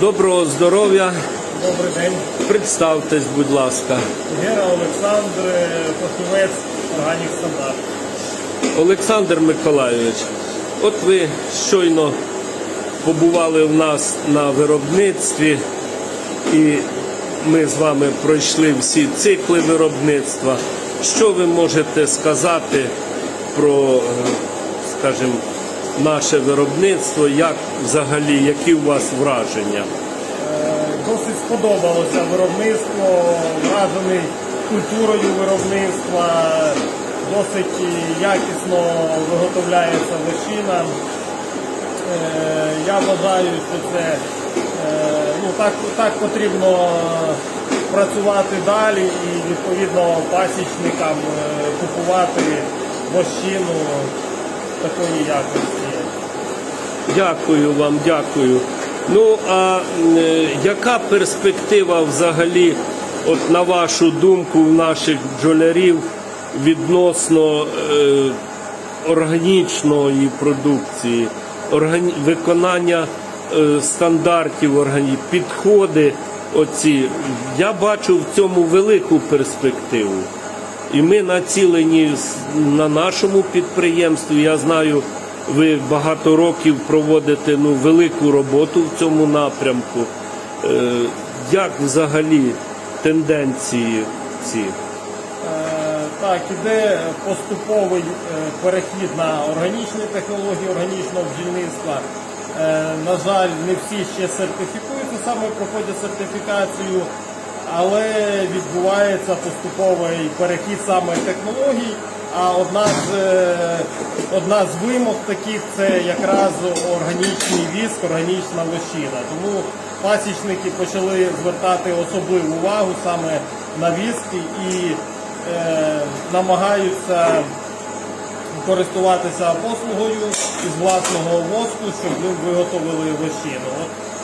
Доброго здоров'я. Добрий день. Представтесь, будь ласка. Гера Олександр, е, фахівець органік стандарт. Олександр Миколайович, от ви щойно побували в нас на виробництві, і ми з вами пройшли всі цикли виробництва. Що ви можете сказати про, е, скажімо, наше виробництво, як взагалі, які у вас враження? Е, Досить сподобалося виробництво, вражений культурою виробництва, досить якісно виготовляється лощина. Е, Я вважаю, що це е, ну, так, так потрібно працювати далі і відповідно пасічникам купувати вощину такої якості. Дякую вам, дякую. Ну а е, яка перспектива взагалі, от на вашу думку, у наших бджолярів відносно е, органічної продукції, органі... виконання е, стандартів органі... підходи оці? Я бачу в цьому велику перспективу. І ми націлені на нашому підприємстві. Я знаю, ви багато років проводите ну, велику роботу в цьому напрямку. Е, як взагалі тенденції ці? Е, Так, іде поступовий е, перехід на органічні технології органічного бджільництва. На жаль, не всі ще сертифікуються, саме проходять сертифікацію, але відбувається поступовий перехід саме технологій. А одна з, е, одна з вимог таких це якраз органічний віск, органічна лощина. Тому пасічники почали звертати особливу увагу саме на віск і е, намагаються користуватися послугою із власного воску, щоб ви виготовили лощину.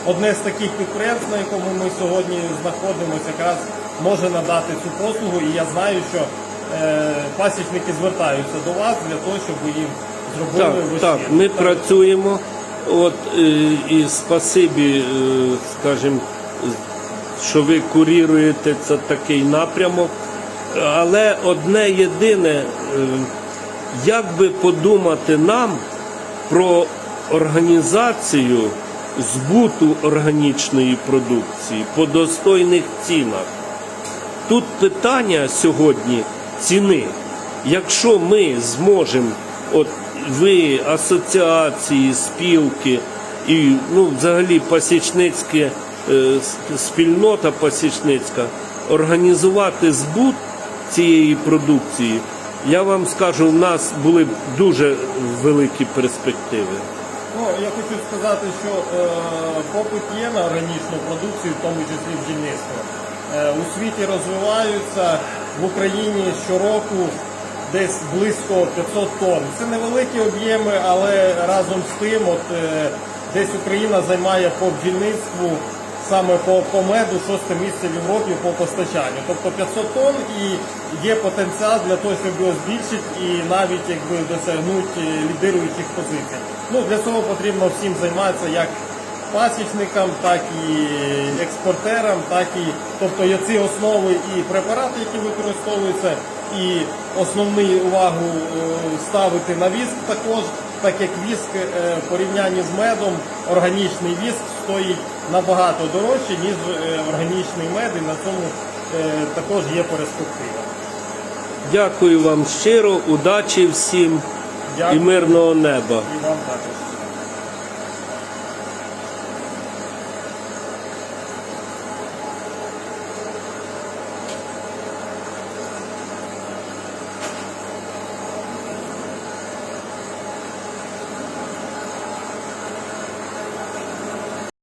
Одне з таких підприємств, на якому ми сьогодні знаходимося, якраз може надати цю послугу, і я знаю, що пасічники звертаються до вас для того, щоб ви їм зробили Так, так, ми працюємо. От е, і спасибі, е, скажімо, що ви куріруєте це такий напрямок. Але одне єдине, е, як би подумати нам про організацію збуту органічної продукції по достойних цінах. Тут питання сьогодні ціни. Якщо ми зможемо, от ви, асоціації, спілки і ну, взагалі пасічницька е, спільнота пасічницька організувати збут цієї продукції, я вам скажу, в нас були б дуже великі перспективи. Ну, я хочу сказати, що е, попит є на органічну продукцію, в тому числі бджільництво. Е, у світі розвиваються в Україні щороку десь близько 500 тонн. Це невеликі об'єми, але разом з тим, от е, десь Україна займає по бджільництву саме по, по меду шосте місце в Європі по постачанню. Тобто 500 тонн і є потенціал для того, щоб його збільшити і навіть якби досягнути лідируючих позицій. Ну для цього потрібно всім займатися як пасічникам, так і експортерам, так і тобто є ці основи і препарати, які використовуються, і основну увагу е, ставити на віск також, так як віск е, в порівнянні з медом, органічний віск стоїть набагато дорожче, ніж е, органічний мед, і на цьому також є перспектива. Дякую вам щиро, удачі всім і мирного неба. І вам також.